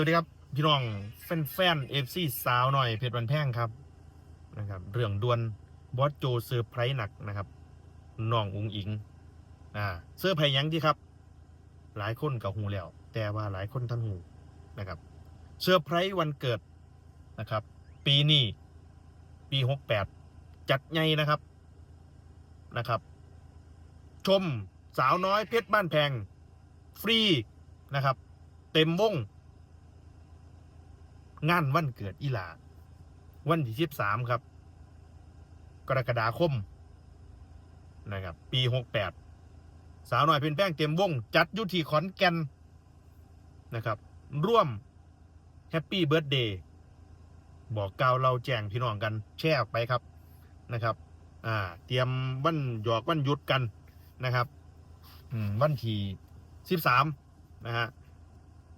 วัสดีครับ พี่น้องแฟนแฟนเอฟซีสาวหน่อยเพชรบันแพงครับนะครับ เรื่องดวนบอสโจเซอร์ไพรส์หนักนะครับน้องอุงอิง อ่าเซอร์ไพรส์ยังที่ครับ หลายคนกับหูแล้ว แต่ว่าหลายคนท่านหูนะครับเซอร์ไพรส์วันเกิดนะครับ ปีนี้ปีหกแปดจัดใหญ่นะครับนะครับ ชมสาวน้อยเพชรบ้านแพง ฟรีนะครับ เต็มวง งานวันเกิดอีหลา วันที่สิบสามครับ กรกฎาคมนะครับ ปีหกแปดสาวหน่อยเป็นแป้งเต็มวง จัดยุทีขอนแก่นนะครับ ร่วมแฮปปี้เบิร์ดเดย์บอกกล่าวเราแจ้งพี่น้องกันแชร์ออกไปครับนะครับ อ่า เตรียมวันหยอกวันหยุดกันนะครับอืมวันที่สิบสามนะฮะ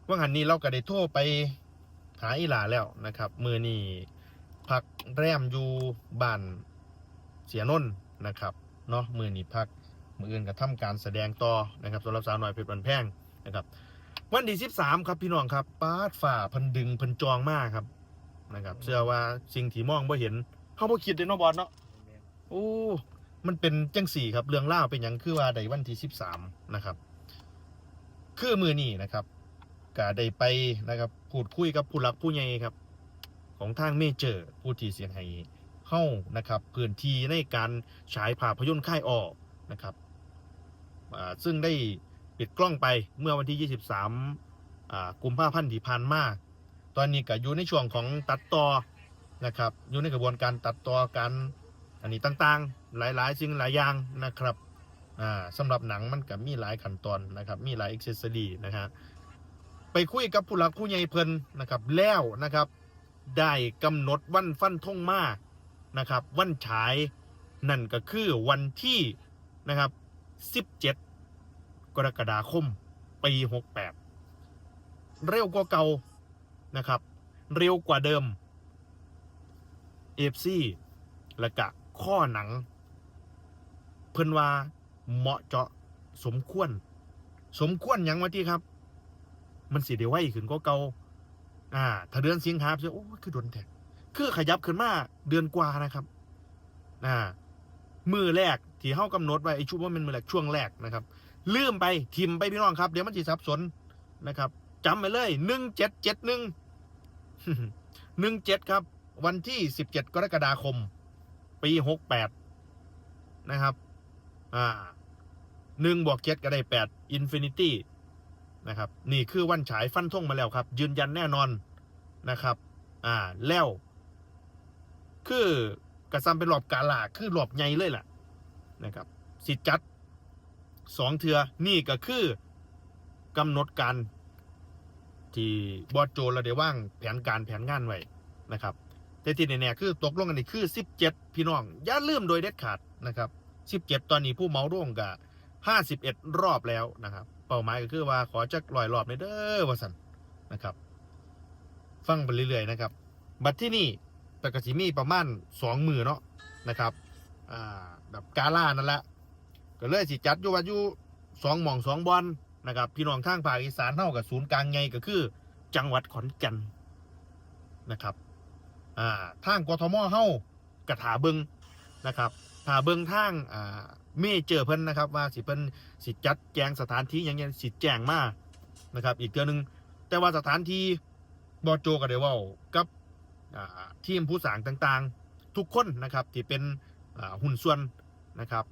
ว่าหันนี้เราก็ได้โทรไป หาอีหลาแล้วนะครับ มือนี่พักแรมอยู่บ้านเสียนนนะครับเนาะมือนี่พักมืออื่นก็ทำการแสดงต่อนะครับสำหรับสาวหน่อยเพชรบันแพงนะครับ วันที่สิบสามครับพี่น้องครับป้าดฝ่าพันดึงพันจองมากครับนะครับเชื่อว่าสิ่งที่มองบ่เห็นเขาบ่คิดเลยเนาะบอลเนาะโอ้มันเป็นจังสี่ครับเรื่องเล่าเป็นอย่างคือว่าในวันที่สิบสามนะครับ คือมือนี่นะครับ ก็ได้ไปนะครับพูดคุยกับผู้หลักผู้ใหญ่ครับ ของทางเมเจอร์ผู้ที่เสียงให้เข้านะครับพื้นที่ในการฉายภาพยนตร์ค่ายออกนะครับซึ่งได้ปิดกล้องไปเมื่อวันที่ 23อ่ากุมภาพันธ์ที่ผ่านมาตอนนี้ก็อยู่ในช่วงของตัดต่อนะครับอยู่ในกระบวนการตัดต่อการอันนี้ต่างๆ หลายๆสิ่งหลายอย่างนะครับอ่าสำหรับหนังมันก็มีหลายขั้นตอนนะครับ มีหลายอ็อกเซสซอรีนะฮะ ไปคุยกับผู้หลักผู้ใหญ่เพิ่นนะครับแล้วนะครับ ได้กำหนดวันฟันทงมานะครับ วันฉายนั่นก็คือวันที่นะครับ 17 กรกฎาคมปี 68 เร็วกว่าเก่านะครับ เร็วกว่าเดิมเอฟซีและกะข้อหนัง เพิ่นว่าเหมาะเจาะสมควร สมควรยังวะที่ครับ มันสิเดียวไวขึ้นก็เก่าอ่า ถ้าเดือนสิงหาคมโอ้คือโดนแท็กคือขยับขึ้นมาเดือนกว่านะครับ อ่า มือแรกที่เฮากำหนดไว้ไอ้ช่วงว่ามันมือแรกช่วงแรกนะครับลืมไปทิมไปพี่น้องครับ เดี๋ยวมันสิสับสนนะครับจำไปเลยหนึ่งเจ็ดเจ็ดหนึ่งหนึ่งเจ็ดครับ วันที่สิบเจ็ดกรกฎาคม ปีหกแปดนะครับ อ่าหนึ่งบวกเจ็ดก็ได้แปดอินฟินิตี้ นะครับ นี่คือวันฉายฟันธงมาแล้วครับ ยืนยันแน่นอนนะครับ อ่าแล้ว คือกระซำเป็นหลอบกาลาคือหลอบใหญ่เลยล่ะนะครับ สิจัดสองเทือนี่ก็คือกำหนดการที่บอสโจราได้ว่างแผนการแผนงานไว้นะครับแต่ที่แน่ๆคือตกลงกันนี่คือ 17 พี่น้องอย่าลืมโดยเด็ดขาดนะครับ 17 ตอนนี้ผู้เมาร่วงกับ51 รอบแล้วนะครับ เป้าหมายก็คือว่าขอจักลอยรอบในเด้อว่าสันนะครับ ฟังไปเรื่อยๆนะครับ บัดที่นี่แต่กสิมีประมาณ2มือเนาะนะครับอ่าแบบกาล่านั่นแหละก็เลยสิจัดอยู่ว่าอยู่สองหม่องสองบอลนะครับพี่น้องทางภาคอีสานเท่ากับศูนย์กลางไงก็คือ จังหวัดขอนแก่นนะครับอ่าทางกทมเฮากระถาเบิงนะครับถาเบิงทางอ่า เมเจอเพิ่นนะครับ ว่าสิเพิ่นสิจัดแจงสถานที่อย่างเงี้ยสิแจงมานะครับ อีกเดือนหนึงแต่ว่าสถานที่บอโจก็ได้เว่ากับทีมผู้สางต่างๆ ทุกคนนะครับ ที่เป็นหุ่นส่วนนะครับ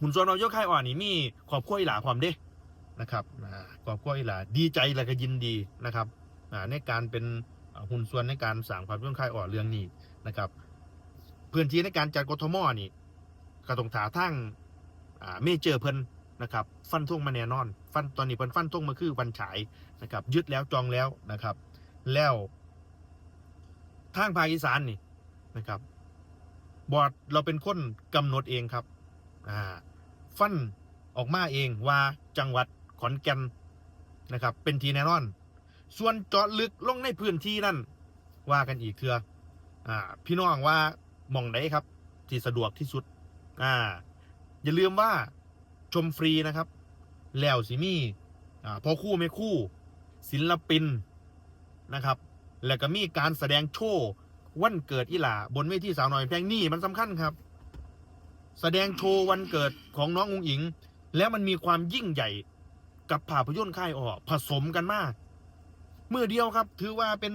หุ่นส่วนเรายกค่อ่อนนี่มีขอบครัวอีหลาพร้อมเด้นะครับอ่าขอบครัวอีหลาดีใจและก็ยินดีนะครับในการเป็นหุ้นส่วนในการสั่งความร่วมค่อ่อนเรื่องนี้นะครับพื้นที่ในการจัดกทมนี่ กระตรงถาทั้งอ่เมเจอร์เพิ่นนะครับฟันทงมาแน่นอน ฟันตอนนี้เพิ่นฟันทงมาคือวันฉายนะครับยึดแล้วจองแล้วนะครับ แล้วทางภาคอีสานนี่นะครับ บอร์ดเราเป็นคนกำหนดเองครับอ่าฟันออกมาเองว่าจังหวัดขอนแก่นนะครับ เป็นทีแน่นอน ส่วนเจาะลึกลงในพื้นที่นั่นว่ากันอีกเถืออ่าพี่น้องว่ามองไหนครับ ที่สะดวกที่สุด อ่าอย่าลืมว่าชมฟรีนะครับ แล้วสิมีอ่าพอคู่ไม่คู่ ศิลปินนะครับ แล้วก็มีการแสดงโชว์วันเกิดอีหลาบนเวทีสาวน้อยเพลงนี่มันสำคัญครับ แสดงโชว์วันเกิดของน้ององอิง แล้วมันมีความยิ่งใหญ่กับภาพยนตร์ค่ายออกผสมกันมาก เมื่อเดียวครับ ถือว่าเป็น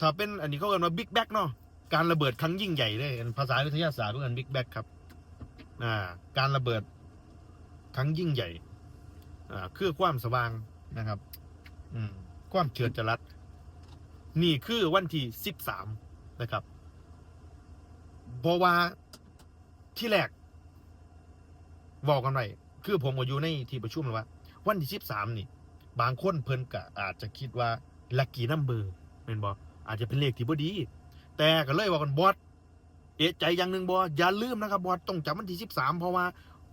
ถ้าเป็นอันนี้เขาเรียกว่าบิ๊กแบ็กเนาะการระเบิดครั้งยิ่งใหญ่เลยภาษาวิทยาศาสตร์เรียกกันบิ๊กแบ็กครับ การระเบิดครั้งยิ่งใหญ่คือความสว่างนะครับความเฉิดจรัสนี่คือวันที่สิบสามนะครับเพราะว่าที่แรกบอกกันไปคือผมก็อยู่ในที่ประชุมแล้วว่า วันที่สิบสามนี่ บางคนเพิ่นก็อาจจะคิดว่าลัคกี้นัมเบอร์เป็นบออาจจะเป็นเลขที่บ่ดี แต่ก็เลยว่ากันบอส เอะใจอย่างหนึ่งบออย่าลืมนะครับบอสต้องจำวันที่สิบสามเพราะว่า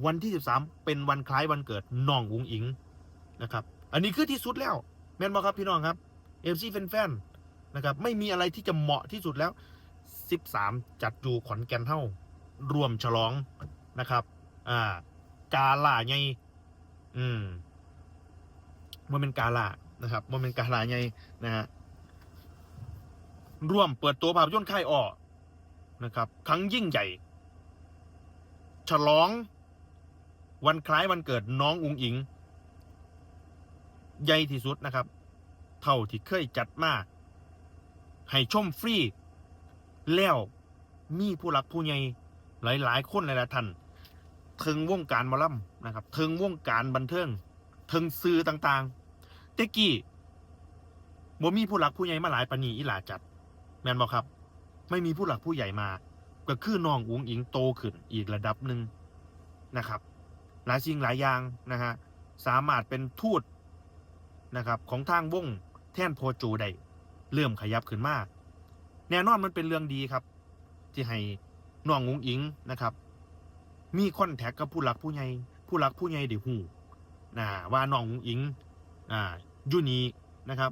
วันที่สิบสามเป็นวันคล้ายวันเกิดน้องอุงอิงนะครับ อันนี้คือที่สุดแล้ว แม่นบอครับพี่น้องครับเอฟซีแฟนๆนะครับไม่มีอะไรที่จะเหมาะที่สุดแล้ว 13 จัดอยู่ขอนแก่นเท่ารวมฉลองนะครับ อ่ากาล่าไงอืมมันเป็นกาล่านะครับมันเป็นกาล่าไงนะฮะร่วมเปิดตัวภาพยนตร์ค่ายอ้อ นะครับ ครั้งยิ่งใหญ่ ฉลอง วันคล้ายวันเกิดน้องอุงอิง ใหญ่ที่สุดนะครับ เท่าที่เคยจัดมาให้ชมฟรี แล้วมีผู้หลักผู้ใหญ่หลาย ๆ คนหลายๆท่านถึงวงการมอลำนะครับถึงวงการบันเทิงถึงสื่อต่างๆเตกี้บ่มีผู้หลักผู้ใหญ่มาหลายปานนีอีหลาจัด แมนบอกครับ ไม่มีผู้หลักผู้ใหญ่มา ก็คือน้องอุ๋งอิงโตขึ้นอีกระดับหนึ่งนะครับ หลายสิ่งหลายอย่างนะฮะสามารถเป็นทูตนะครับของทางวงแท่นโพจูได้เริ่มขยับขึ้นมาก แน่นอนมันเป็นเรื่องดีครับ ที่ให้น้องอุ๋งอิงนะครับ มีคอนแทคกับผู้หลักผู้ใหญ่ผู้หลักผู้ใหญ่เดี๋ยวหูนะว่าน้องอุ๋งอิงอ่ายู่นี้นะครับ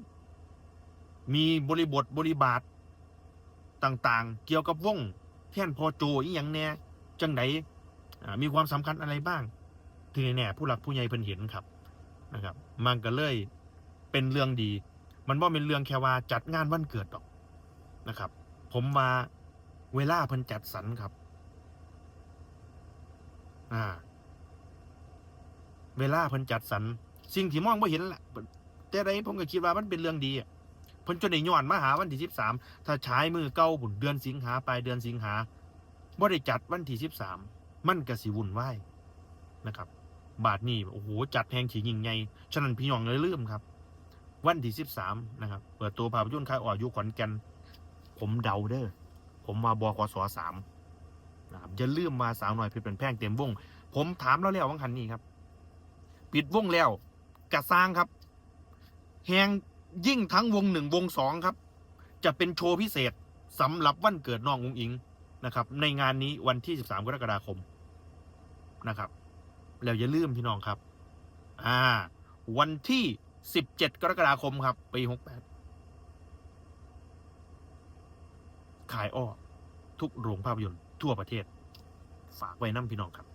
มีบริบทบริบาท ต่างๆ เกี่ยวกับวงแท่นพอโจอีหยังแน่จังไดมีความสำคัญอะไรบ้าง ที่แน่ผู้หลักผู้ใหญ่เพิ่นเห็นครับนะครับ มันก็เลยเป็นเรื่องดี มันว่าเป็นเรื่องแค่ว่าจัดงานวันเกิดหรอกนะครับ ผมว่าเวลาเพิ่นจัดสรรครับ อ่า เวลาเพิ่นจัดสรรสิ่งที่มองไม่เห็นแหละแต่ใดผมก็คิดว่ามันเป็นเรื่องดีอะ เพิ่นจนได้ย้อนมาหาวันที่สิบสามถ้าใช้มือเก้าบุญเดือนสิงหาปลายเดือนสิงหาบ่ได้จัดวันที่สิบสามมันก็สิวุ่นวายนะครับ บาทนี้โอ้โหจัดแพงฉียิ่งใหญ่ฉะนั้นพี่น้องเลยลืมครับ วันที่สิบสามนะครับเปิดตัวภาพยนตร์คายอ่ออยู่ขอนแก่นผมเดาเด้อผมมาบกสสามนะครับอย่าลืมมาสาวหน่อยเพชรเป็นแพงเต็มวง ผมถามแล้วแล้ววังคันนี้ครับ ปิดวงแล้วกระสร้างครับ แหง ยิ่งทั้งวงหนึ่งวงสองครับ จะเป็นโชว์พิเศษสำหรับวันเกิดน้องอุงอิงนะครับ ในงานนี้วันที่ 13 กรกฎาคมนะครับ แล้วอย่าลืมพี่น้องครับ อ่า วันที่ 17 กรกฎาคมครับปี 68 ขายอ้อทุกโรงภาพยนตร์ทั่วประเทศ ฝากไว้น้ำพี่น้องครับ